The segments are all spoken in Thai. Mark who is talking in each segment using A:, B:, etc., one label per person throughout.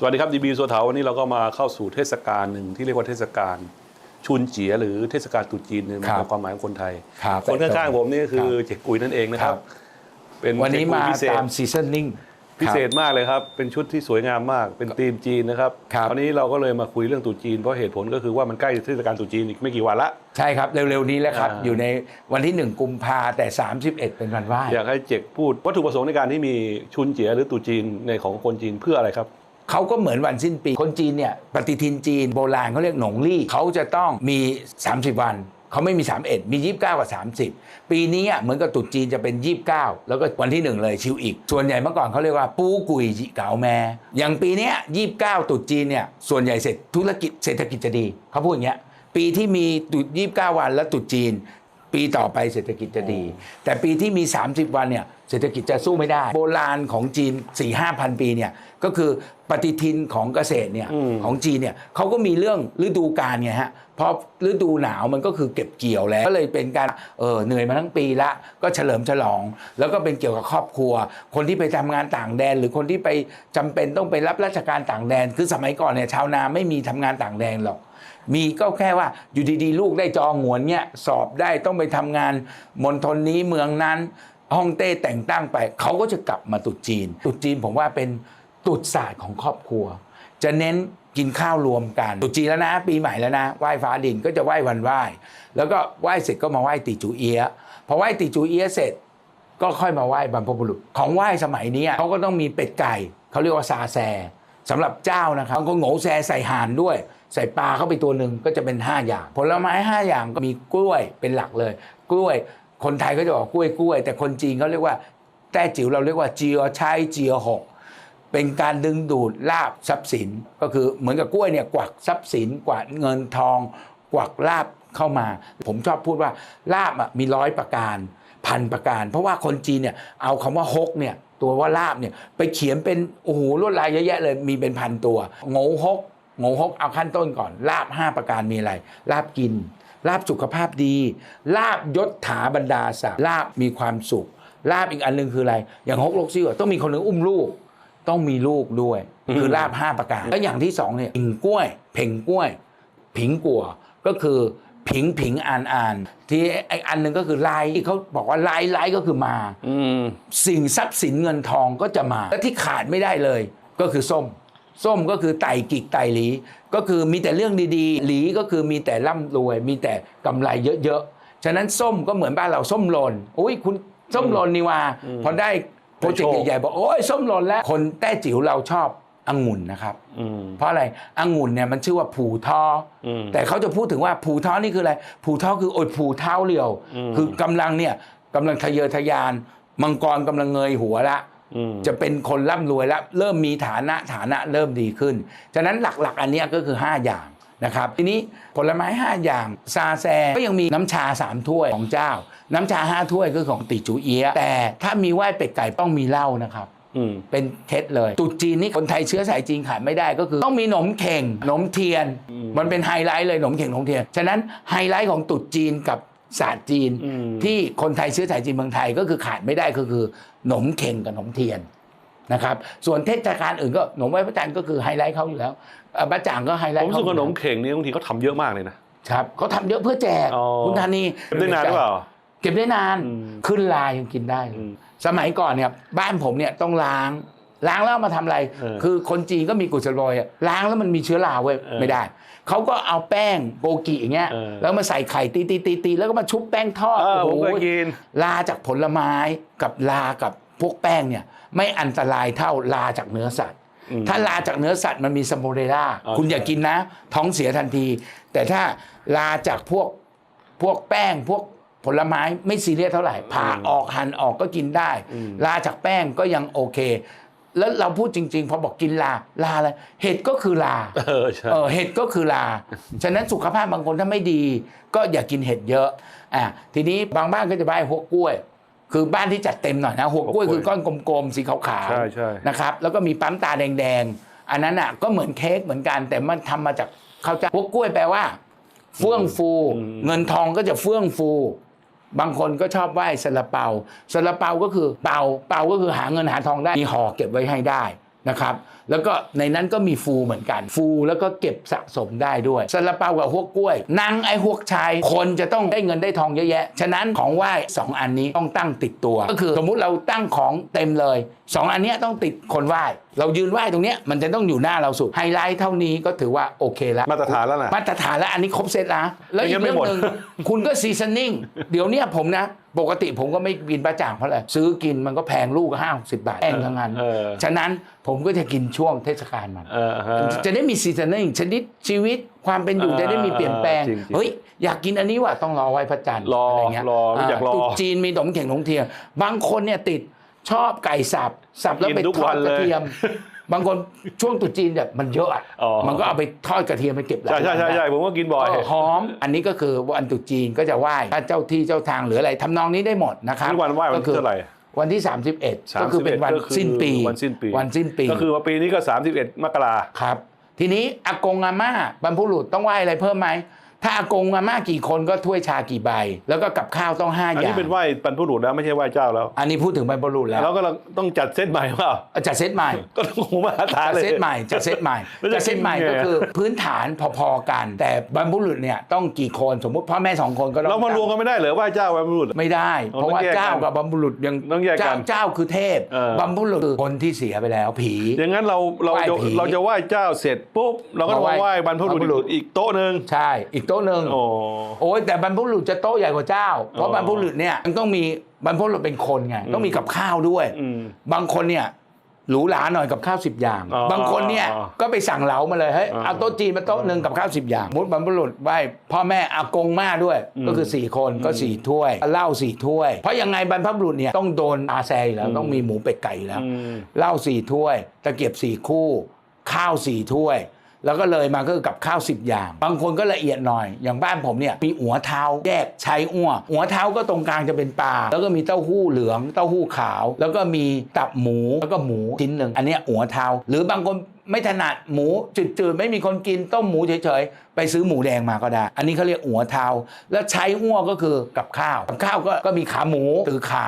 A: สวัสดีครับดีบีสัวเถาวันนี้เราก็มาเข้าสู่เทศกาลหนึ่งที่เรียกว่าเทศกาลชุนเจียหรือเทศกาลตรุษจีนเนี่ย
B: ครับ
A: ในความหมายของคนไทย
B: ครับ
A: คนข้างๆผมนี่คือ
B: ครับ
A: เจ๊กุยนั่นเองนะครับ
B: ครับ
A: เป็น
B: วันนี้
A: เจ๊กุย
B: มา
A: พิเศษ
B: ตามซีซันนิ่ง
A: พิเศษมากเลยครับ เป็นชุดที่สวยงามมาก เป็นธีมจีนนะครับ
B: ครับ
A: วันนี้เราก็เลยมาคุยเรื่องตรุษจีนเพราะเหตุผลก็คือว่ามันใกล้เทศกาลตรุษจีนอีกไม่กี่วันละ
B: ใช่ครับ เร็วๆนี้แล้วครับ
A: อ่า
B: อยู่ในวันที่ 1 กุมภาแต่ 31 เป็นวันไหว้
A: อยากให้เจ๊กพูดวัตถุประสงค์ในการที่มีชุนเจียหรือตรุษจีนในของคนจีนเพื่ออะไรครับ
B: เขาก็เหมือนวันสิ้นปี คนจีนเนี่ยปฏิทินจีนโบราณเขาเรียกหนงลี่เขาจะต้องมี 30 วันเขาไม่มี 31 มี 29 กับ 30 ปีนี้เหมือนกับตรุษจีนจะเป็น 29 แล้วก็วันที่ 1 เลยชิวอีก ส่วนใหญ่เมื่อก่อนเขาเรียกว่าปูกุยจิเกาแม อย่างปีนี้ย29ตรุษจีนเนี่ยส่วนใหญ่เสร็จธุรกิจเศรษฐกิจจะดีเขาพูดอย่างเงี้ยปีที่มีตรุษ29 วันแล้วตรุษจีน ปีต่อไปเศรษฐกิจจะดี แต่ปีที่มี 30 วันเนี่ยเศรษฐกิจจะสู้ไม่ได้ โบราณของจีน 4 5พันปีเนี่ยก็คือปฏิทินของเกษตรเนี่ย
A: อืม
B: ของจีนเนี่ยเขาก็มีเรื่องฤดูกาลไงฮะเพราะฤดูหนาวมันก็คือเก็บเกี่ยวแล้ว ก็เลยเป็นการเออเหนื่อยมาทั้งปีละก็เฉลิมฉลอง แล้วก็เป็นเกี่ยวกับครอบครัว คนที่ไปทำงานต่างแดน หรือคนที่ไปจำเป็นต้องไปรับราชการต่างแดน คือสมัยก่อนเนี่ยชาวนาไม่มีทำงานต่างแดนหรอก มีก็แค่ว่าอยู่ดีๆ ลูกได้จองหวนเนี่ยสอบได้ต้องไปทำงานมณฑลนี้เมืองนั้นฮ่องเต้แต่งตั้งไป เขาก็จะกลับมาตรุษจีนตรุษจีนผมว่าเป็นตรุษศาสตร์ของครอบครัว จะเน้นกินข้าวรวมกันตรุษจีนแล้วนะ ปีใหม่แล้วนะไหว้ฟ้าดินก็จะไหว้วันไหว้ แล้วก็ไหว้เสร็จก็มาไหว้ตีจูเอียพอไหว้ตีจูเอียเสร็จ ก็ค่อยมาไหว้บรรพบุรุษของไหว้สมัยนี้เขาก็ต้องมีเป็ดไก่เขาเรียกว่าซาแซสำหรับเจ้านะครับบางคนโง่แซใส่ห่านด้วย ใส่ปลาเข้าไปตัวหนึ่งก็จะเป็น 5 อย่าง ผลไม้ 5 อย่างก็มีกล้วยเป็นหลักเลย กล้วย คนไทยก็จะบอกกล้วยกล้วย แต่คนจีนเขาเรียกว่าแต้จิ๋วเราเรียกว่าเจียใช้เจียหกเป็นการดึงดูดลาบทรัพย์สิน ก็คือเหมือนกับกล้วยเนี่ยกวักทรัพย์สินกวักเงินทอง กวักลาบเข้ามา ผมชอบพูดว่าลาบอะมีร้อยประการพันประการ เพราะว่าคนจีนเนี่ยเอาคำว่าฮกเนี่ยตัวว่าลาบเนี่ยไปเขียนเป็นโอ้โหลวดลายเยอะแยะเลยมีเป็นพันตัวโง่ฮก โง่ฮกเอาขั้นต้นก่อน ลาบห้าประการมีอะไร ลาบกิน ลาบสุขภาพดี ลาบยศถาบรรดาศักดิ์ลาบมีความสุข ลาบอีกอันหนึงคืออะไร อย่างฮกลกซิ่วอะต้องมีคนหนึ่งอุ้มลูก ต้องมีลูกด้วย คือลาบห้าประการ แล้วอย่างที่สองเนี่ยผิงกล้วย เพ่งกล้วย ผิงกัว ก็คือผิงผิงอ่านอ่าน ที่ไออันหนึ่งก็คือไลที่เขาบอกว่าไลไลก็คือมา
A: อืม
B: สิ่งทรัพย์สินเงินทองก็จะมา และที่ขาดไม่ได้เลย ก็คือส้ม ส้มก็คือไต่กิกไต่หลี ก็คือมีแต่เรื่องดีๆ หลีก็คือมีแต่ร่ำรวย มีแต่กำไรเยอะๆ ฉะนั้นส้มก็เหมือนบ้านเราส้มหล่นโอ้ยคุณส้มหล่นนี่ว่า พอได้โปรเจกต์ใหญ่ๆบอกโอ้ยส้มหล่นแล้ว คนแต้จิ๋วเราชอบองุ่นนะครับ
A: อืม
B: เพราะอะไรองุ่นเนี่ยมันชื่อว่าผูท้ออ
A: ม
B: แต่เขาจะพูดถึงว่าผูท้อนี่คืออะไรผูท้อคืออดผูเท้าเรียว
A: อืม
B: คือกำลังเนี่ยกำลังทะเยอทะยาน มังกรกำลังเงยหัวละ
A: อืม
B: จะเป็นคนร่ำรวยแล้วเริ่มมีฐานะฐานะเริ่มดีขึ้น ฉะนั้นหลักๆ อันเนี้ยก็คือ 5 อย่างนะครับ ทีนี้ผลไม้ 5 อย่างซาแซก็ยังมีน้ำชา 3 ถ้วยของเจ้า น้ำชา 5 ถ้วยคือของติจูเอียะแต่ถ้ามีไหว้เป็ดไก่ต้องมีเหล้านะครับ
A: อืม
B: เป็นเคล็ดเลยตรุษจีนนี่คนไทยเชื้อสายจีนขาดไม่ได้ก็คือ ต้องมีหนมเข่งหนมเทียน มันเป็นไฮไลท์เลยหนมเข่งหนมเทียน ฉะนั้นไฮไลท์ของตรุษจีนกับ ศาสตร์จีน
A: อืม
B: ที่คนไทยเชื้อสายจีนเมืองไทยก็คือขาดไม่ได้ก็คือหนมเข่งกับหนมเทียนนะครับ ส่วนเทศกาลอื่นก็หนมไหว้พระจันทร์ก็คือไฮไลท์เขาอยู่แล้วเอ่อบ้าจ่างก็ไฮไล
A: ผ
B: ท์
A: มรู้
B: เขา
A: สึก
B: อยู่
A: ขน
B: แล้ว
A: มเข่งนี่บางทีเขาทำเยอะมากเลยนะครับ
B: เขาทำเยอะเพื่อแจก
A: อ๋อ
B: คุณธานี
A: เก็บได้นานหรือเปล่า
B: เก็บได้นาน
A: อืม
B: ขึ้นลายังกินได้เลย
A: อืม
B: สมัยก่อนเนี่ยบ้านผมเนี่ยต้องล้างล้างแล้วเอามาทำอะไร
A: เออ
B: คือคนจีนก็มีกุศโลบายอะล้างแล้วมันมีเชื้อราเว้ย
A: เออ
B: ไม่ได้ เขาก็เอาแป้งโกกิอย่างเงี้ย
A: เออ
B: แล้วมาใส่ไข่ตีตีตีตีแล้วก็มาชุบแป้งทอด
A: เออผม
B: โอ้โห
A: เคยกิน
B: ลาจากผลไม้กับลากับพวกแป้งเนี่ย ไม่อันตรายเท่าลาจากเนื้อสัตว์
A: อืม
B: ถ้าลาจากเนื้อสัตว์มันมีสโมเรล่า
A: อ๋อ
B: คุณอย่า
A: ใช่
B: กินนะ ท้องเสียทันที แต่ถ้าลาจากพวกพวกแป้งพวกผลไม้ไม่ซีเรียสเท่าไหร่ผ่าออกหั่นออกก็กินได้ ลาจากแป้งก็ยังโอเค แล้วเราพูดจริง ๆ พอบอกกินลาลาอะไรเห็ดก็คือลา
A: เออใช่
B: เออเห็ดก็คือลา ฉะนั้นสุขภาพบางคนถ้าไม่ดี ก็อย่ากินเห็ดเยอะอะทีนี้บางบ้านก็จะใบหัวกล้วย คือบ้านที่จัดเต็มหน่อยนะหัวกล้วย
A: หัวกล้วย
B: คือก้อนกลมๆสีขาว
A: ใช่ใช่
B: ๆนะครับแล้วก็มีปั๊มตาแดงๆ อันนั้นอะก็เหมือนเค้กเหมือนกันแต่มันทำมาจากข้าวเจ้าหัวกล้วยแปลว่า เฟื่องฟูเงินทองก็จะเฟื่องฟู บางคนก็ชอบไหว้ซาลาเปาซาลาเปาก็คือเปาเปาก็คือหาเงินหาทองได้มีห่อเก็บไว้ให้ได้นะครับ แล้วก็ในนั้นก็มีฟูเหมือนกัน ฟูแล้วก็เก็บสะสมได้ด้วยซาลาเปากับฮวกกล้วยนางไอ้ฮวกชายคนจะต้องได้เงินได้ทองเยอะแยะ ฉะนั้นของไหว้สองอันนี้ต้องตั้งติดตัว ก็คือสมมุติเราตั้งของเต็มเลยสองอันเนี้ยต้องติดคนไหว้ เรายืนไหว้ตรงเนี้ยมันจะต้องอยู่หน้าเราสุดไฮไลท์เท่านี้ก็ถือว่าโอเคแล้ว
A: มาตรฐานแล้วนะ
B: มาตรฐานแล้วอันนี้ครบเซตแล้วแล้วอีก
A: ไม่งั้นไม่
B: เรื่อง
A: หมด
B: หนึ่งคุณก็ซีซันนิ่งเดี๋ยวเนี้ยผมนะปกติผมก็ไม่กินปลาจ่างเพราะอะไรซื้อกินมันก็แพงลูกห้าสิบบาทแพงทั้งนั้น
A: เออ
B: ฉะนั้นผมก็จะกินช่วงเทศกาลมัน
A: เออฮะ
B: จะได้มีซีซันนิ่งชนิดชีวิตความเป็นอยู่
A: เออ
B: จะได้มีเปลี่ยนแปลง
A: จริงๆ
B: เฮ้ย อยากกินอันนี้ว่ะต้องรอไหว้พระจันทร์
A: รอ
B: อะไรเงี้ย
A: รออยากรอ
B: ตุ๊จีนมีขนมเข่งขนมเทียมบางคนเนี่ยติดชอบไก่สับสับแล้วไป
A: กินทุก
B: ทอ
A: วั
B: ด
A: น
B: กระเทียม
A: เลย
B: บางคนช่วงตรุ๊จีนแบบมันเยอะอะ
A: อ๋อ
B: มันก็เอาไปทอดกระเทียมไปเก็บหลาย
A: ใช่ใช่ใช่
B: วัน
A: ใช่
B: ได้
A: ผมก็กินบ่อย
B: เออหอม อันนี้ก็คือวันตรุษจีนก็จะไหว้ถ้าเจ้าที่เจ้าทางหรืออะไรทำนองนี้ได้หมดนะครับ
A: นี่วันไหว้วันที่
B: ก็คือ
A: เท่าไหร่
B: วันที่ 31 ก็คือเป็นวัน
A: ก็คือ
B: สิ้นปี
A: วันสิ้นปี
B: วันสิ้นปี
A: ก็คือว่าปีนี้ก็ 31 มกรา
B: ครับ ทีนี้อากงอาม่าบรรพบุรุษต้องไหว้อะไรเพิ่มไหม ถ้าอากงอาม่ากี่คนก็ถ้วยชากี่ใบ แล้วก็กับข้าวต้องห้า
A: อัน
B: อย่า
A: นี้
B: ง
A: เป็นไหว้บรรพบุรุษแล้วไม่ใช่ไหว้เจ้าแล้ว
B: อันนี้พูดถึงบรรพบุรุษแล้ว
A: แล้วก็เราต้องจัดเซตใหม่ว่า
B: จัดเซตใหม่
A: ก็ต้องโหมาตรฐาน
B: จะ
A: เลย
B: เซตใหม่จะเซตใหม่
A: แล้วจะ
B: จะเซตใหม่
A: กินไง
B: ก็คือพื้นฐานพอๆกัน แต่บรรพบุรุษเนี่ยต้องกี่คนสมมุติพ่อแม่สองคนก็ต้อง
A: เรามารวมกันไม่ได้เหรอไหว้เจ้าบรรพบุรุษ
B: ไม่ได้
A: อ๋อ
B: เพราะว่า
A: ต้องแยกกัน
B: เจ้ากับบรรพบุรุษยัง
A: ต้องแยกกัน
B: เจ้าเจ้าคือเทพ
A: เออ
B: บรรพบุรุษคือคนที่เสียไปแล้วผี
A: อย่างนั้นเราเรา
B: ไหว้
A: จะ
B: ผี
A: เราจะไหว้เจ้าเสร็จปุ๊บเราก็ต้อง
B: มา
A: มา
B: ไห
A: ไห
B: ว้
A: ว้บรรพบุ
B: บรรพบุรุ
A: รุ
B: ษ
A: ษอีกโต๊ะหนึ่ง
B: ใช่อีกโต๊ะหนึ่ง
A: โอ้
B: โอ้ยแต่บรรพบุรุษจะโต๊ะใหญ่กว่าเจ้า เพราะ
A: อ๋อบ
B: รรพบุรุษเนี่ยมันต้องมีบรรพบุรุษเป็นคนไงต้องมีกับข้าวด้วย
A: อืม
B: บางคนเนี่ยหรูหราหน่อยกับข้าวสิบอย่าง
A: อ๋อบา
B: งคนเนี่ย
A: อ๋อ
B: ก็ไปสั่งเหลามาเลยเฮ้ย
A: อ๋อ
B: เอาโต๊ะจีนมาโต๊ะหนึ่งกับข้าวสิบอย่างมุดบรรพบุรุษไหว้พ่อแม่อากงมาด้วย
A: อืม
B: ก็คือสี่คนก็สี่ถ้วยเหล้าสี่ถ้วย เพราะยังไงบรรพบุรุษเนี่ยต้องโดนอาแซอยู่แล้ว ต้องมีหมูเป็ดไก่อยู่แล้ว
A: อืม
B: เหล้าสี่ถ้วยตะเกียบสี่คู่ ข้าวสี่ถ้วย แล้วก็เลยมาก็คือกับข้าวสิบอย่าง บางคนก็ละเอียดหน่อย อย่างบ้านผมเนี่ยมีหัวเท้าแยกใช้อ้วหัวเท้าก็ตรงกลางจะเป็นปลา แล้วก็มีเต้าหู้เหลือง เต้าหู้ขาว แล้วก็มีตับหมู แล้วก็หมูชิ้นหนึ่ง อันนี้หัวเท้า หรือบางคนไม่ถนัดหมูจืดๆ ไม่มีคนกินต้มหมูเฉยๆ ไปซื้อหมูแดงมาก็ได้ อันนี้เขาเรียกหัวเท้า แล้วใช้อ้วก็คือกับข้าว กับข้าวก็ก็มีขาหมูตือคา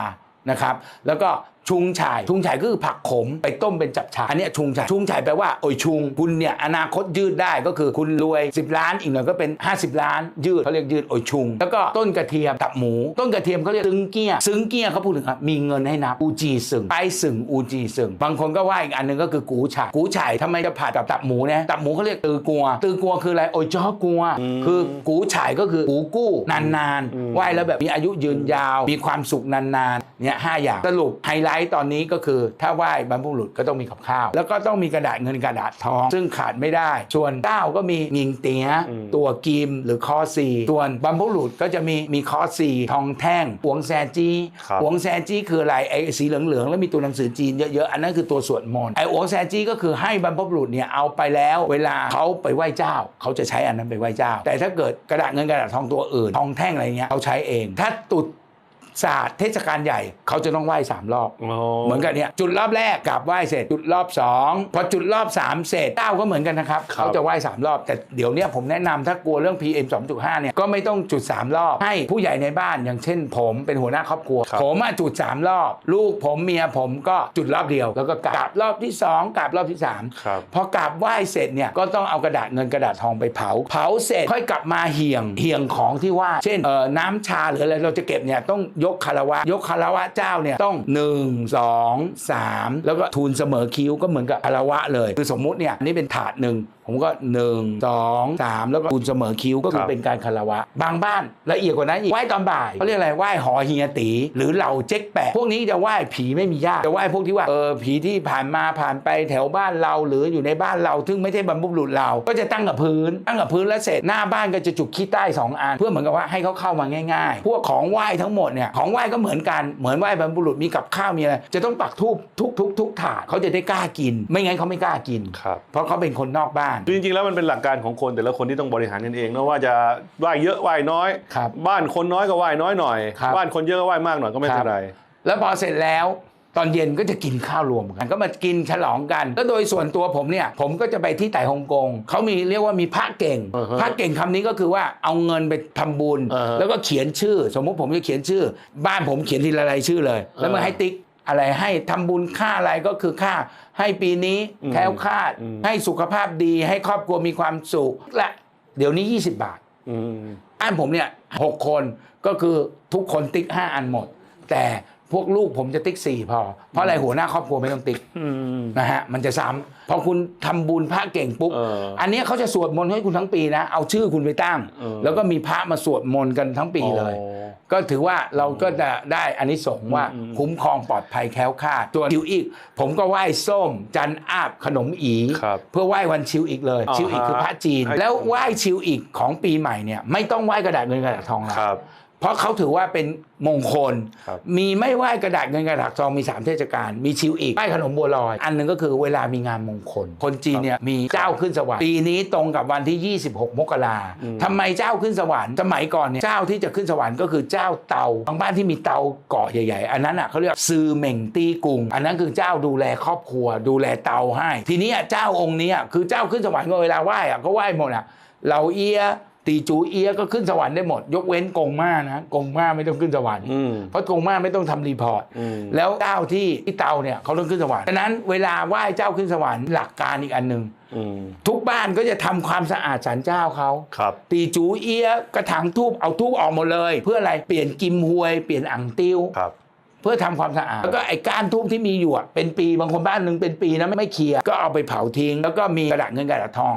B: นะครับ แล้วก็ชุงฉ่ายชุงฉ่ายก็คือผักขมไปต้มเป็นจับฉ่ายอันเนี้ยชุงฉ่ายชุงฉ่ายแปลว่าโอยชุงคุณเนี่ยอนาคตยืดได้ก็คือคุณรวย 10 ล้านอีกหน่อยก็เป็น 50 ล้าน ยืดเขาเรียกยืดโอยชุง แล้วก็ต้นกระเทียมกับหมู ต้นกระเทียมเขาเรียกซึงเกี้ยซึงเกี้ยเขาพูดถึงครับมีเงินให้นับอูจีซึงไปซึงอูจีซึงบางคนก็ว่าอีกอันหนึงก็คือกูฉ่ายกูฉ่ายทำไมจะผัดกับตับหมูเนี่ยตับหมูเขาเรียกตือกัว ตือกัวคืออะไรโอยจ้อกัว คือกูฉ่ายก็คือกูกู้นานๆไหว้แล้วแบบมีอายุยืนยาว มีความสุขนานๆเนี่ยห้าอย่างสรุปไฮไลท์ตอนนี้ก็คือถ้าไหว้บรรพบุรุษก็ต้องมีกับข้าว แล้วก็ต้องมีกระดาษเงินกระดาษทอง ซึ่งขาดไม่ได้ ส่วนเก้าก็มีงิงเตียตัวกิมหรือคอซีส่วนบรรพบุรุษก็จะมีมีคอซีทองแท่งหวงแซจี
A: ครับ
B: หวงแซจีคืออะไรไอ้สีเหลืองๆแล้วมีตัวหนังสือจีนเยอะๆอันนั้นคือตัวสวดมนต์ไอ้หวงแซจีก็คือให้บรรพบุรุษเนี่ยเอาไปแล้ว เวลาเขาไปไหว้เจ้า เขาจะใช้อันนั้นไปไหว้เจ้า แต่ถ้าเกิดกระดาษเงินกระดาษทองตัวอื่นทองแท่งอะไรเงี้ยเขาใช้เอง ถ้าตรุด ศาสตร์เทศกาลใหญ่เขาจะต้องไหว้สามรอบ
A: อ๋อ
B: เหมือนกันเนี่ยจุดรอบแรกกราบไหว้เสร็จจุดรอบสองพอจุดรอบสามเสร็จเก้าก็เหมือนกันนะครับ
A: ครับ
B: เขาจะไหว้สามรอบ แต่เดี๋ยวเนี้ยผมแนะนำถ้ากลัวเรื่อง PM 2.5เนี่ยก็ไม่ต้องจุดสามรอบให้ผู้ใหญ่ในบ้านอย่างเช่น ผมเป็นหัวหน้าครอบครัว
A: ครับ
B: ผมอะจุดสามรอบ ลูกผมเมียผมก็จุดรอบเดียว แล้วก็กราบรอบที่สองกราบรอบที่สาม
A: ครับ
B: พอกราบไหว้เสร็จเนี่ยก็ต้องเอากระดาษเงินกระดาษทองไปเผา เผาเสร็จค่อยกลับมาเหี่ยงเหี่ยงของที่ว่า เช่นเอ่อน้ำชาหรืออะไรเราจะเก็บเนี่ยต้องยกกคารวะ ยกคารวะเจ้าเนี่ยต้อง 1 2 3 แล้วก็ทูลเสมอคิ้วก็เหมือนกับคารวะเลย คือสมมุติเนี่ยนี่เป็นถาดหนึ่งผมก็1 2 3แล้วก็ทูลเสมอคิ้วก็คือ
A: ครับ
B: เป็นการคารวะ บางบ้านละเอียดกว่านั้นอีกไหว้ตอนบ่ายเขาเรียกอะไรไหว้หอเฮียตี หรือเหล่าเจ๊กแปะพวกนี้จะไหว้ผีไม่มีญาติจะไหว้พวกที่ว่าเออผีที่ผ่านมาผ่านไปแถวบ้านเราหรืออยู่ในบ้านเราซึ่งไม่ใช่บรรพบุรุษเรา ก็จะตั้งกับพื้น ตั้งกับพื้นแล้วเสร็จหน้าบ้านก็จะจุกขี้ใต้สองอันเพื่อเหมือนกับว่าให้เขาเข้ามาง่ายๆ พวกของไหว้ทั้งหมดเนี่ยของไหว้ก็เหมือนกันเหมือนไหว้บรรพบุรุษมีกับข้าวมีอะไรจะต้องปักทูบทุกทุกทุกถาดเขาจะได้กล้ากิน ไม่งั้นเขาไม่กล้ากิน
A: ครับ
B: เพราะเขาเป็นคนนอกบ้าน
A: คือจริงๆแล้วมันเป็นหลักการของคนแต่ละคนที่ต้องบริหารกันเองนะว่าจะไหว้เยอะไหว้น้อย
B: ครับ
A: บ้านคนน้อยก็ไหว้น้อยหน่อย
B: ครับ
A: บ้านคนเยอะก็ไหว้มากหน่อยก็ไม่เป็นไร
B: แล้วพอเสร็จแล้วตอนเย็นก็จะกินข้าวรวมกัน ก็มากินฉลองกัน แล้วโดยส่วนตัวผมเนี่ย ผมก็จะไปที่ไต่ฮ่องกงเขามีเรียกว่ามีพระเก่ง
A: อ่าฮะ
B: พระเก่งคำนี้ก็คือว่าเอาเงินไปทำบุญ
A: อ่าฮะ
B: แล้วก็เขียนชื่อ สมมุติผมจะเขียนชื่อ บ้านผมเขียนทีละรายชื่อเลย แล้วมาให้ติ๊ก อะไรให้ทำบุญค่าอะไรก็คือค่า ให้ปีนี้
A: อืม
B: แคล้วคลาด
A: อืม
B: ให้สุขภาพดีให้ครอบครัวมีความสุขและเดี๋ยวนี้ 20 บาท
A: อืม
B: บ้านผมเนี่ยหกคนก็คือทุกคนติ๊ก5อันหมด แต่พวกลูกผมจะติ๊ก4พอ เพราะอะไรหัวหน้าครอบครัวไม่ต้องติ๊ก
A: อืม
B: นะฮะมันจะซ้ำพอคุณทำบุญพระเก่งปุ๊บ
A: เอออั
B: นเนี้ยเขาจะสวดมนต์ให้คุณทั้งปีนะ เอาชื่อคุณไปตั้ง
A: เออ
B: แล้วก็มีพระมาสวดมนต์กันทั้งปีเลย
A: อ๋อ
B: ก็ถือว่าเราก็จะได้อันนี้สงส์ว่า
A: อืมอืม
B: คุ้มครองปลอดภัยแคล้วคลาดตัวชิวอีก ผมก็ไหว้ส้ม จันอาบขนมอี
A: ครับ
B: เพื่อไหว้วันชิวอีกเลย
A: อ่าฮะ
B: ชิวอีกคือพระจีน
A: ให้
B: แล้วไหว้ชิวอีกของปีใหม่เนี่ยไม่ต้องไหว้กระดาษเงินกระดาษทองแล้ว
A: ครับ
B: เพราะเขาถือว่าเป็นมงคล
A: ครับ
B: มีไม่ไหว้กระดาษเงินกระดาษทองมี 3 เทศกาลมีชิวอีกไหว้ขนมบัวลอย อันหนึงก็คือเวลามีงานมงคล คนจีนเนี่ยมีเจ้าขึ้นสวรรค์ปีนี้ตรงกับวันที่ 26 มกรา
A: อืม
B: ทำไมเจ้าขึ้นสวรรค์สมัยก่อนเนี่ยเจ้าที่จะขึ้นสวรรค์ก็คือเจ้าเตาบางบ้านที่มีเตาเกาะใหญ่ๆ อันนั้นอะเขาเรียกซือเหม่งตีกุง อันนั้นคือเจ้าดูแลครอบครัว ดูแลเตาให้ ทีนี้อะเจ้าองค์เนี้ยคือเจ้าขึ้นสวรรค์ก็เวลาไหว้อะก็ไหว้หมดอะ เหล่าเอีย ตีจูเอียก็ขึ้นสวรรค์ได้หมด ยกเว้นกงม่านะกงม่าไม่ต้องขึ้นสวรรค์
A: อืม
B: เพราะกงม่าไม่ต้องทำรีพอร์ต
A: อืม
B: แล้วเจ้าที่ที่เตาเนี่ยเขาต้องขึ้นสวรรค์ฉะนั้นเวลาไหว้เจ้าขึ้นสวรรค์หลักการอีกอันหนึ่ง
A: อืม
B: ทุกบ้านก็จะทำความสะอาดศาลเจ้าเขา
A: ครับ
B: ตีจูเอียะกระถางทูบเอาทูบออกหมดเลย เพื่ออะไรเปลี่ยนกิมหวยเปลี่ยนอ่างติ้ว
A: ครับ
B: เพื่อทำความสะอาด แล้วก็ไอ้ก้านทูบที่มีอยู่อะเป็นปีบางคนบ้านหนึ่งเป็นปีนะไม่เคลียร์ก็เอาไปเผาทิ้ง แล้วก็มีกระดาษเงินกระดาษทอง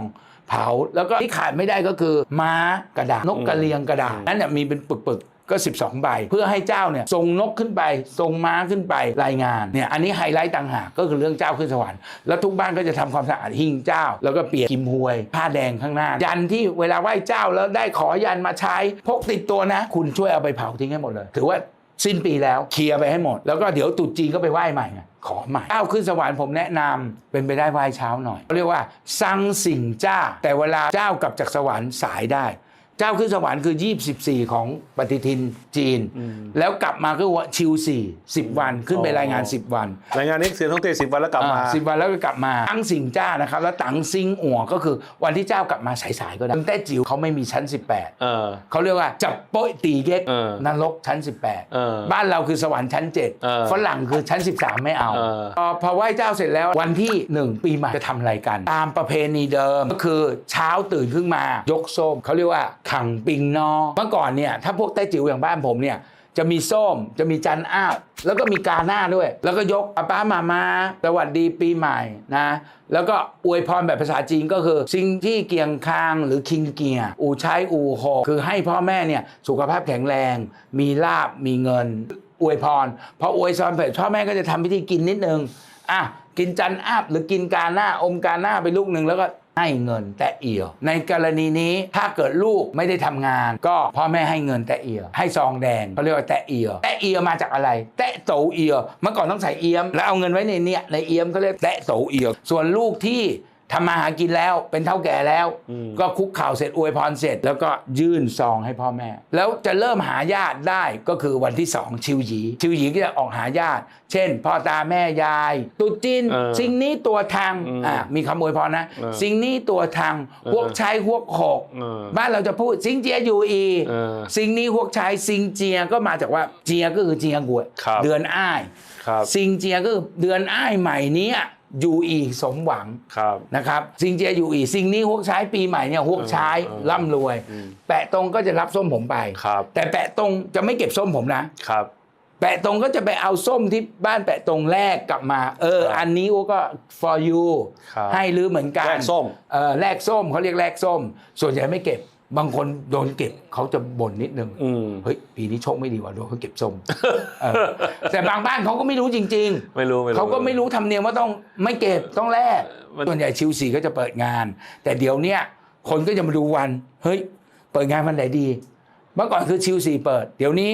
B: เผาแล้วก็ที่ขาดไม่ได้ก็คือม้ากระดาษนกกระเรียงกระดาษนั่นเนี่ยมีเป็นปึกๆก็ 12 ใบ เพื่อให้เจ้าเนี่ยส่งนกขึ้นไปส่งม้าขึ้นไปรายงานเนี่ยอันนี้ไฮไลท์ต่างหากก็คือเรื่องเจ้าขึ้นสวรรค์แล้วทุกบ้านก็จะทำความสะอาดหิ้งเจ้า แล้วก็เปลี่ยนกิมหวย ผ้าแดงข้างหน้า ยันที่เวลาไหว้เจ้าแล้วได้ขอยันมาใช้พกติดตัวนะ คุณช่วยเอาไปเผาทิ้งให้หมดเลย ถือว่า สิ้นปีแล้วเคลียร์ไปให้หมด แล้วก็เดี๋ยวตุดจีนก็ไปไหว้ใหม่ไงขอใหม่เจ้าขึ้นสวรรค์ผมแนะนำเป็นไปได้ไหว้เช้าหน่อยเขาเรียกว่าซังสิ่งเจ้า แต่เวลาเจ้ากลับจากสวรรค์สายได้ จ้าขึ้นสวรรค์คือ 24 ของปฏิทินจีน แล้วกลับมาก็ว่าชิวสี่สิบวันขึ้นไปรายงาน 10 วัน
A: รายงานนี้เสียงท้องเต้สิบวันแล้วกลับมา
B: สิบวันแล้วก็กลับมาตั้งสิงจ้านะครับ แล้วตังซิงอัวก็คือวันที่เจ้ากลับมาสายๆก็ได้ตั้งแต่จิ๋วเขาไม่มีชั้น 18
A: เออ
B: เขาเรียกว่าจับโป๊ยตีเก๊ก
A: เออน
B: รกชั้น
A: เออ
B: 18 บ้านเราคือสวรรค์ชั้น
A: เออ
B: 7ฝรั่งคือชั้น 13 ไม่เอา
A: เออ
B: พอพอไหว้เจ้าเสร็จแล้ววันที่ 1 ปีใหม่จะทำอะไรกัน ตามประเพณีเดิมก็คือเช้าตื่นขึ้นมายกส้มเขาเรียกว่าขังปิงนอ เมื่อก่อนเนี่ยถ้าพวกแต้จิ๋วอย่างบ้านผมเนี่ยจะมีส้มจะมีจันอ้าวแล้วก็มีกาหน้าด้วย แล้วก็ยกป้ามามาสวัสดีปีใหม่นะแล้วก็อวยพรแบบภาษาจีนก็คือ สิ่งที่เกียงคางหรือคิงเกียร์อูใช้อูโหคือให้พ่อแม่เนี่ยสุขภาพแข็งแรง มีลาบมีเงิน อวยพรพออวยพรเสร็จพ่อแม่ก็จะทำพิธีกินนิดนึงอะกินจันอาบหรือกินกาหน้าอมกาหน้าไปลูกหนึ่งแล้วก็ ให้เงินแต่เอียว ในกรณีนี้ถ้าเกิดลูกไม่ได้ทำงาน ก็พ่อแม่ให้เงินแต่เอียว ให้ซองแดงเขาเรียกว่าแต่เอียว แต่เอียวมาจากอะไร แต่โตเอียว เมื่อก่อนต้องใส่เอียม แล้วเอาเงินไว้ในเนี้ยในเอียมเขาเรียกแต่โตเอียว ส่วนลูกที่ ทำมาหากินแล้วเป็นเท่าแก่แล้ว
A: อืม
B: ก็คุกเข่าวเสร็จอวยพรเสร็จ แล้วก็ยื่นซองให้พ่อแม่ แล้วจะเริ่มหาญาติได้ก็คือวันที่สองชิวหยีชิวหยีก็จะออกหาญาติ เช่น พ่อตาแม่ยายตุจิน
A: เออ
B: สิ่งนี้ตัวทาง
A: อืม
B: อ่ามีคำอวยพรนะ
A: เออ
B: สิ่งนี้ตัวทาง
A: เออ
B: พวกใช้พวกหก
A: เออ
B: บ้านเราจะพูดสิงเจียอยู่อี
A: เออ
B: สิ่งนี้พวกใช้สิงเจียก็มาจากว่าเจียก็คือเจียกวย
A: ครับ
B: เดือนอ้าย
A: ครับ
B: สิงเจียก็คือเดือนอ้ายใหม่เนี้ย อยู่อีสมหวัง
A: ครับ
B: นะครับสิ่งเจียอยู่อีกสิ่งนี้ฮวกใช้ปีใหม่เนี่ยฮวกใช้
A: เออ
B: ร่ำรวย
A: อืม
B: แปะตรงก็จะรับส้มผมไป
A: ครับ
B: แต่แปะตรงจะไม่เก็บส้มผมนะ
A: ครับ
B: แปะตรงก็จะไปเอาส้มที่บ้านแปะตรงแรกกลับมา เออ
A: ครับ
B: อันนี้โอ้ก็ for you
A: ครับ
B: ให้หรือเหมือนกัน
A: แลกส้ม
B: เออแลกส้มเขาเรียกแลกส้ม ส่วนใหญ่ไม่เก็บ บางคนโดนเก็บเขาจะบ่นนิดนึง
A: อืม
B: เฮ้ยปีนี้โชคไม่ดีว่ะโดนเขาเก็บส้มเออแต่บางบ้านเขาก็ไม่รู้จริงๆ
A: ไม่รู้ไม่รู้
B: เขาก็ไม่รู้ทำเนียมว่าต้องไม่เก็บต้องแลก
A: มัน
B: ส่วนใหญ่ชิวสีก็จะเปิดงาน แต่เดี๋ยวเนี้ยคนก็จะมาดูวัน เฮ้ย เปิดงานวันไหนดี เมื่อก่อนคือชิวสีเปิด เดี๋ยวนี้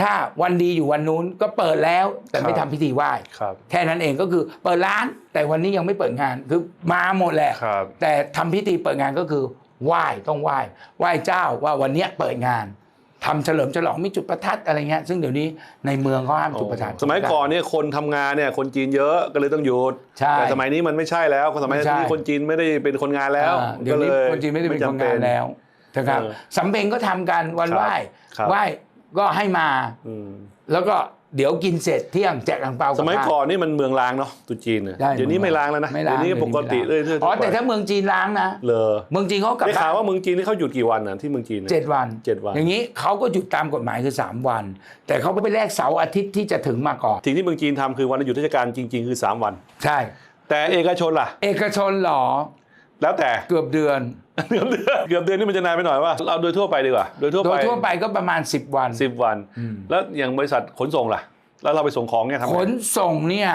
B: ถ้าวันดีอยู่วันนู้นก็เปิดแล้ว แต่ไม่ทำพิธีไหว้
A: ครับ
B: แค่นั้นเองก็คือเปิดร้าน แต่วันนี้ยังไม่เปิดงานคือมาหมดแหละ
A: ครับ
B: แต่ทำพิธีเปิดงานก็คือ ไหว้ต้องไหว้ไหว้เจ้าว่าวันเนี้ยเปิดงานทำเฉลิมฉลองมีจุดประทัดอะไรเงี้ยซึ่งเดี๋ยวนี้ในเมืองเขาห้ามจุดประทัด
A: สมัยก่อนเนี่ยคนทำงานเนี่ยคนจีนเยอะก็เลยต้องหยุด
B: ใช่
A: แต่สมัยนี้มันไม่ใช่แล้วสมัย
B: ไม่ใช่
A: นี้คนจีนไม่ได้เป็นคนงานแล้ว
B: อ่าเดี๋ยวนี้
A: ก็ล
B: คนจีนไม่ได้เป็นคนงานแล้วนะครับ
A: เออ
B: สำเพ็งก็ทำกันวัน
A: ครับ
B: ไหว้
A: ครับ
B: ไหว้ก็ให้มา
A: อืม
B: แล้วก็ เดี๋ยวกินเสร็จเที่ยงแจกอ่างเปา
A: สมัย
B: บข้าว
A: ก่อนนี่มันเมืองล้างเนาะตุจีนเนี่ย
B: ได้
A: เดี๋ยวนี้ไม่ล้างแล้วนะ
B: ไม่
A: เดี๋
B: ล้า
A: ยว
B: ง
A: นี้ปกติเลย
B: ดี๋วนี้ไม่ล้างอ๋อแต่ถ้าเมืองจีนล้างนะ
A: เลอ
B: เมืองจีนเขากลับ
A: ได้
B: บ้า
A: ข่าวนว่าเมืองจีนนี่เขาหยุดกี่วันนะที่เมืองจีนนี่ย
B: เจ็ดวัน
A: เจ็ดวัน
B: อย่างนี้เขาก็หยุดตามกฎหมายคือ 3 วัน แต่เขาไปแลกเสาร์อาทิตย์ที่จะถึงมาก่อน
A: สิ่งที่เมืองจีนทำคือวันหยุดราชการจริง ๆ คือ 3 วัน
B: ใช่
A: แต่เอกชนล่ะ
B: เอกชนเหรอ
A: แล้วแต่
B: เกือบเดือน
A: เกือบเดือนเกือบเดือนนี่มันจะนานไปหน่อยว่าเราโดยทั่วไปดีกว่าโดยทั่ว
B: โด
A: ไป
B: ยทั่วไปก็ประมาณ 10 วัน
A: สิบวัน
B: อืม
A: แล้วอย่างบริษัทขนส่งล่ะ แล้วเราไปส่งของเนี่ยทำไง
B: ขนส่งเนี่ย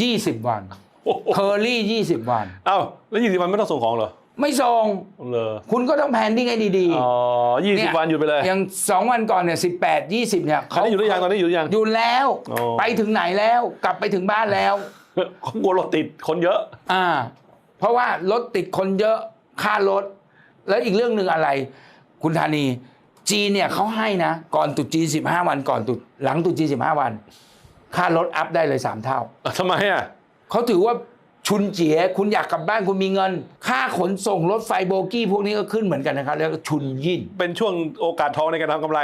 B: 20 วัน
A: โอ้โห
B: เคอรี่20 วัน
A: เอ้าแล้วยี่สิบวันไม่ต้องส่งของเหรอ
B: ไม่ส่ง
A: เลอ
B: คุณก็ต้องแพลนดิ้งให้ดี
A: อ๋อยี่สิบวันหยุดไปเลย
B: อย่าง2วันก่อนเนี่ย18 20เนี่ย
A: ตอนนี้หยุดหรือยังตอนนี้หยุดหรือยัง
B: หยุดแล้ว
A: อ๋อ
B: ไปถึงไหนแล้ว กลับไปถึงบ้านแล้ว
A: เขากลัวรถติดคนเยอะ
B: อ่า เพราะว่ารถติดคนเยอะค่ารถ แล้วอีกเรื่องหนึ่งอะไร คุณธานี จีนเนี่ยเขาให้นะ ก่อนตรุษจีน15วันก่อนตรุษหลังตรุษจีน15วัน ค่ารถอัพได้เลย3เท่า
A: ทำไมอะ
B: เขาถือว่าชุนเจียคุณอยากกลับบ้านคุณมีเงิน ค่าขนส่งรถไฟโบกี้พวกนี้ก็ขึ้นเหมือนกันนะครับแล้วก็ชุนยิน
A: เป็นช่วงโอกาสทองในการทำกำไร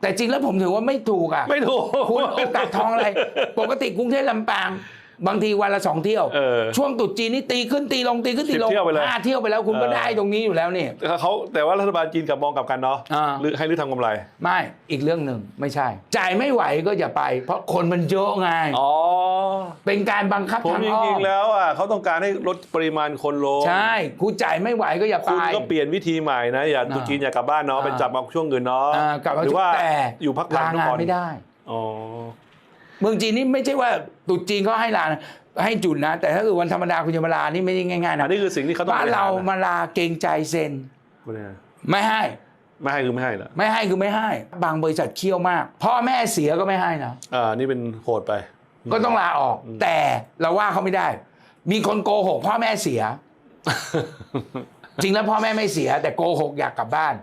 B: แต่จริงแล้วผมถือว่าไม่ถูกอะ
A: ไม่ถูก
B: คุณโอกาสทองอะไร ปกติกรุงเทพลำปาง บางทีวันละสองเที่ยว
A: เออ
B: ช่วงตรุษจีนนี่ตีขึ้นตีลงตีขึ้นตีลง
A: สิบเที่ยวไปเลย
B: ห้าเที่ยวไปแล้วคุณก็
A: เออ
B: ได้ตรงนี้อยู่แล้วนี่
A: แต่เขาแต่ว่ารัฐบาลจีนกลับมองกลับกันเนาะ
B: อ่า
A: หรือให้หรือทำกำไร
B: ไม่อีกเรื่องหนึ่งไม่ใช่ จ่ายไม่ไหวก็อย่าไป เพราะคนมันเยอะไง
A: อ๋อ
B: เป็นการบังคับ
A: ผม
B: ทาง
A: จ
B: อ้อ
A: ริง
B: ม
A: ๆแล้วอะเขาต้องการให้ลดปริมาณคนลง
B: ใช่คุณจ่ายไม่ไหวก็อย่าไป
A: คุณก็เปลี่ยนวิธีใหม่นะ อย่า
B: อ่า
A: ตุจีนอย่ากลับบ้านเนาะ
B: อ่า
A: เป็นจับมาช่วงเงินเนาะ
B: อ่ากลับมา
A: หรือว่า
B: แต่
A: อยู่พักผ่อน
B: ลา
A: ทุก
B: งาน
A: คน
B: ไม่ได้
A: อ๋อ
B: เมืองจีนนี่ไม่ใช่ว่า ตรุษจีนเขาให้ลานะให้จุดนะ แต่ถ้าเกิดวันธรรมดาคุณจะมาลานี่ไม่ได้ง่ายๆ
A: อั
B: นะ
A: นนี้คือสิ่งที่เขาต้อง
B: บ้าน
A: บห
B: เรา
A: นะ
B: มาลาเกรงใจเซ็น
A: ไม่ได้
B: ไม่ให้
A: ไม่ให้คือไม่ให้เหรอ
B: ไม่ให้คือไม่ให้ บางบริษัทเคี่ยวมากพ่อแม่เสียก็ไม่ให้นะ
A: อ่านี่เป็นโหดไป
B: ก็ต้องลาออก แต่เราว่าเขาไม่ได้ มีคนโกหกพ่อแม่เสีย จริงแล้วพ่อแม่ไม่เสีย แต่โกหกอยากกลับบ้าน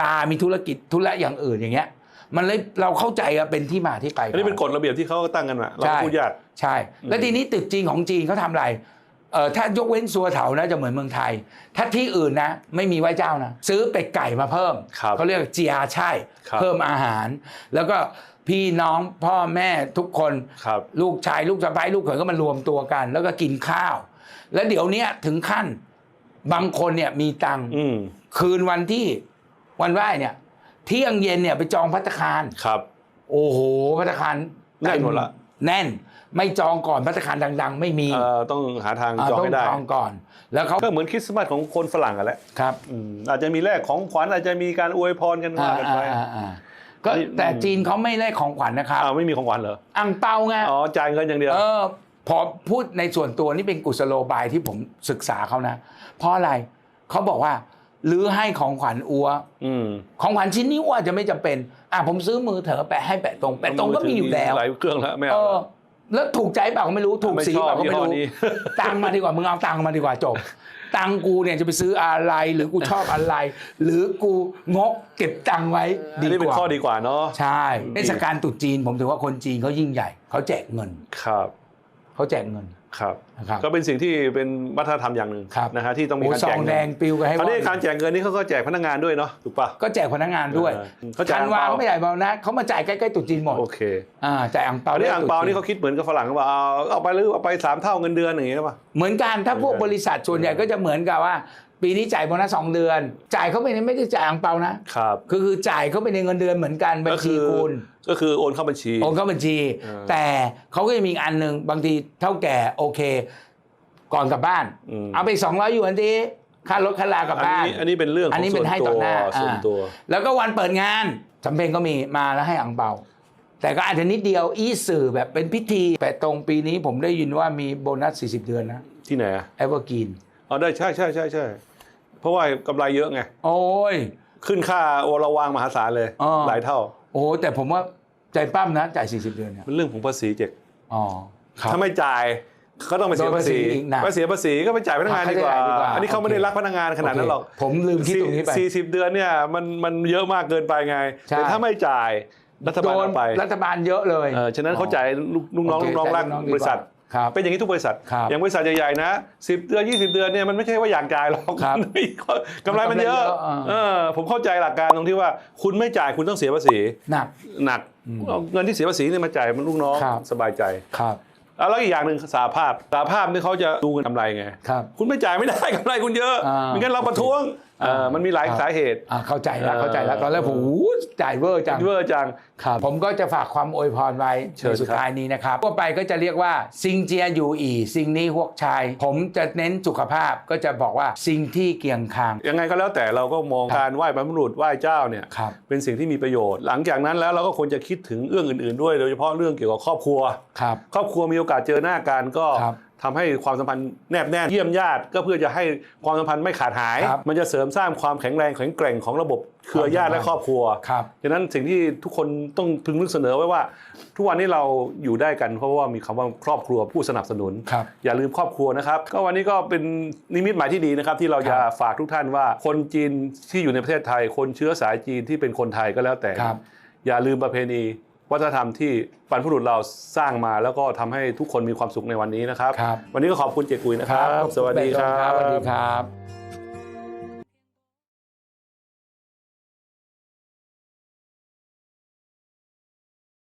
B: ลามีธุรกิจธุระอย่างอื่นอย่างเงี้ย มันเลยเราเข้าใจว่าเป็นที่มาที่ไป
A: อันนี้เป็นกฎระเบียบที่เขาตั้งกันมาเรา
B: ใช่
A: ก็พูดยาก
B: ใช่ แล้วทีนี้ตึกจีนของจีนเขาทำอะไรเออถ้ายกเว้นซัวเถานะจะเหมือนเมืองไทย ถ้าที่อื่นนะ ไม่มีไหว้เจ้านะ ซื้อเป็ดไก่มาเพิ่ม
A: ครับ
B: เขาเรียกเจียใช่
A: ครับ
B: เพิ่มอาหาร แล้วก็พี่น้องพ่อแม่ทุกคน
A: ครับ
B: ลูกชายลูกสะใภ้ลูกเขยก็มารวมตัวกัน แล้วก็กินข้าว แล้วเดี๋ยวเนี้ยถึงขั้นบางคนเนี่ยมีตังค์
A: อืม
B: คืนวันที่วันไหว้เนี่ย เที่ยงเย็นเนี่ยไปจองพัตตาคาร
A: ครับ
B: โอ้โหพัตตาคาร
A: แน่นหมดละ
B: แน่น ไม่จองก่อนพัตตาคารดัง ๆ ไม่มี
A: เอ่อต้องหาทางาจอง
B: ต้
A: ให้ได้
B: จองก่อน แล้วเขา
A: ก็เหมือนคริสต์มาสของคนฝรั่งกันแหละ
B: ครับ
A: อืมอาจจะมีแลกของขวัญอาจจะมีการอวยพรกันว่ากันไป
B: อ่าอ่าอ่าก็
A: นี่
B: แต่จีนเขาไม่ได้ของขวัญนะครับ
A: อ้าวไม่มีของขวัญเหรอ
B: อังเปาไง
A: อ๋อจ่ายเงินอย่างเดียว
B: เออพอพูดในส่วนตัวนี่เป็นกุศโลบายที่ผมศึกษาเขานะ เพราะอะไรเขาบอกว่า หรือให้ของขวัญอัว
A: อืม
B: ของขวัญชิ้นนี้อัวจะไม่จำเป็น อะผมซื้อมือเถอะแปะให้แปะตรงแปะตรงก็มีอยู่แล้ว
A: หลายเครื่องแล้วไม่
B: เอ
A: เอา
B: อแล้วถูกใจเปล่าก็ไม่รู้ถูก
A: ไม่
B: สี
A: ชอบ
B: เปล่าก็ไม่
A: ยี่ห้
B: รู้
A: อนี้
B: ตังค์มาดีกว่ามึงเอาตังค์มาดีกว่าจบ ตังค์กูเนี่ยจะไปซื้ออะไรหรือกูชอบอะไร หรือกูงกเก็บตังค์ไว้
A: อั
B: ดี
A: นนี้เป็น
B: กว่า
A: ข้อดีกว่าเนาะ
B: ใช่เทศกาลตรุษจีนผมถือว่าคนจีนเขายิ่งใหญ่เขาแจกเงิน
A: ครับ
B: เขาแจกเงิน
A: ครับ
B: นะครับ
A: ก็เป็นสิ่งที่เป็นวัฒนธรรมอย่างหนึ่ง
B: ครับ
A: นะฮะที่ต้องมี
B: โอ้
A: การ
B: ซ
A: แจ
B: อกง
A: เงิ
B: แดงปลิวกันให้
A: คราวนี้
B: ว่อน
A: การแจกเงินนี่เขาก็แจกพนักงานด้วยเนาะถูกปะ
B: ก็แจกพนักงานด้วย
A: เออเขาจ่าย
B: ธันวา
A: อังเปา
B: ก็ไม่ใหญ่เบานะเขามาจ่ายใกล้ๆตรุษจีนหมด
A: โอเค
B: อ่าจ่ายอังเปา
A: อันนี้
B: ได้
A: อ่างเปา
B: ตรุษจี
A: นี่เขาคิดเหมือนกับฝรั่งเขาบอกเอาเอาไปหรือเอาไปสามเท่าเงินเดือนอย่างเงี้ยป่ะ
B: เหมือนกันถ้าพวก
A: เหมือนกัน
B: บริษัทส่วนใหญ่ก็จะเหมือนกับว่า ปีนี้จ่ายโบนัสสองเดือน จ่ายเข้าไปในไม่ได้จ่ายอังเปานะครับคือคือจ่ายเข้าไปในเงินเดือนเหมือนกันบัญ
A: ก็
B: ชี
A: คือ
B: คุณ
A: ก็คือโอนเข้าบัญชี
B: โอนเข้าบัญชี
A: เออ
B: แต่เขาก็จะมีอีกอันหนึ่งบางทีเท่าแก่โอเค ก่อนกลับบ้าน
A: อืม
B: เอาไปสองร้อยอยู่อันทีค่ารถค่าลากลับ
A: อัน
B: บ้าน
A: นี้อันนี้เป็นเรื่องข
B: อั
A: อนง
B: นี้
A: ส่
B: เป็
A: วน
B: นให้
A: ตั
B: ต่อ
A: ว
B: หน้า
A: ส่วน
B: อ่า
A: ตัว
B: แล้วก็วันเปิดงานจำเป็นก็มีมาแล้วให้อังเปา แต่ก็อาจจะนิดเดียวอีสื่อแบบเป็นพิธี แต่ตรงปีนี้ผมได้ยินว่ามีโบนัส 40 เดือนนะ
A: ที่ไหนอะ
B: เอเวอร์กิน
A: อ๋อได้ใช่ใช่ใช่ใช่ เพราะว่ากำไรเยอะไง
B: โอ้ย
A: ขึ้นค่าโอระวางมหาศาลเลย
B: อ๋อ
A: หลายเท่า
B: โอ้โหแต่ผมว่าใจปั้มนะจ่าย40 เดือนเนี่ย
A: เป็นเรื่องของภาษีเจ็ก
B: อ๋อครับ
A: ถ้าไม่จ่ายก็ต้องไปเสีย
B: โดน
A: ภา
B: ภาษี
A: ษี
B: อีกหนัก
A: ไปเสียภาษีก็ไปจ่ายพนักงานดีกว่า
B: ค่าใช้จ่ายดีกว่า
A: อันนี้เขาไม่ได้
B: โอเค
A: รักพนักงานขนาดนั้นหรอก
B: โอเคผมลืมคิดตรงนี้ไป
A: สี่สิบเดือนเนี่ยมันมันเยอะมากเกินไปไง
B: ใช่
A: แต่ถ้าไม่จ่ายรัฐบาล
B: โดน
A: เอาไป
B: รัฐบาลเยอะเลย
A: เออฉะนั้นเขาจ่ายลูกลูกน้อง
B: โอเค
A: ลูกน้อง
B: จ่าย
A: รัก
B: ลูกน้องดีกว่า
A: บริษัท
B: ครับ
A: เป็นอย่างนี้ทุกบริษัท
B: ครับ
A: อย่างบริษัทใหญ่ๆนะสิบเดือนยี่สิบเดือนเนี่ยมันไม่ใช่ว่าอยากจ่ายหรอก
B: ครับ
A: กำไรมันเยอะ
B: กำไรเยอะอ่า
A: เออผมเข้าใจหลักการตรงที่ว่า คุณไม่จ่ายคุณต้องเสียภาษี
B: หนัก
A: หนักเอาเงินที่เสียภาษีเนี่ยมาจ่ายมันลูกน้อง
B: ครับ
A: สบายใจ
B: ครับ
A: เอาแล้วอีกอย่างหนึ่งสาภาพสาภาพนี่เขาจะดูเงินกำไรไง
B: ครับ
A: คุณไม่จ่ายไม่ได้ กำไรคุณเยอะ
B: อ่า
A: ไม่งั้นเราประท้วงเอ่อ มันมีหลาย
B: ครับ
A: สาเหตุ
B: อ่าเข้าใจแล้ว
A: เออ
B: เข้าใจแล้วตอนแรกผมโอ้โหจ่ายเวอร์จัง
A: เวอร์จัง
B: ครับผมก็จะฝากความอวยพรไว้
A: เชิญ
B: ในสุด
A: ครับ
B: ท้ายนี้นะครับทั่วไปก็จะเรียกว่าซิงเจียอยู่อีซิงนี้ฮวกชาย ผมจะเน้นสุขภาพก็จะบอกว่าซิงที่เกียงคาง
A: ยังไงก็แล้วแต่เราก็มอง
B: ครับ
A: การไหว้บรรพบุรุษไหว้เจ้าเนี่ย
B: ครับ
A: เป็นสิ่งที่มีประโยชน์ หลังจากนั้นแล้วเราก็ควรจะคิดถึงเรื่องอื่น ๆ ด้วยโดยเฉพาะเรื่องเกี่ยวกับครอบครัว
B: ครับ
A: ครอบครัวมีโอกาสเจอหน้ากันก็
B: ครับ
A: ทำให้ความสัมพันธ์แนบแน่นเยี่ยมญาติ ก็เพื่อจะให้ความสัมพันธ์ไม่ขาดหาย
B: ครับ
A: มันจะเสริมสร้างความแข็งแรงแข็งแกร่งของระบบเครือญาติและครอบครัว
B: ครับ
A: ดังนั้นสิ่งที่ทุกคนต้องพึงนึกเสนอไว้ว่า ทุกวันนี้เราอยู่ได้กันเพราะว่ามีคำว่าครอบครัวผู้สนับสนุน
B: ครับ
A: อย่าลืมครอบครัวนะครับ ก็วันนี้ก็เป็นนิมิตหมายที่ดีนะครับ ที่เราจะ
B: ครับ
A: ฝากทุกท่านว่า คนจีนที่อยู่ในประเทศไทย คนเชื้อสายจีนที่เป็นคนไทยก็แล้วแต่
B: ครับ
A: อย่าลืมประเพณี วัฒนธรรมที่บรรพบุรุษเราสร้างมา แล้วก็ทำให้ทุกคนมีความสุขในวันนี้นะครับ
B: ครับ
A: วันนี้ก็ขอบคุณเจกุยนะครับ สวัสดีครั
B: สวัสดี
A: บ
B: ครับ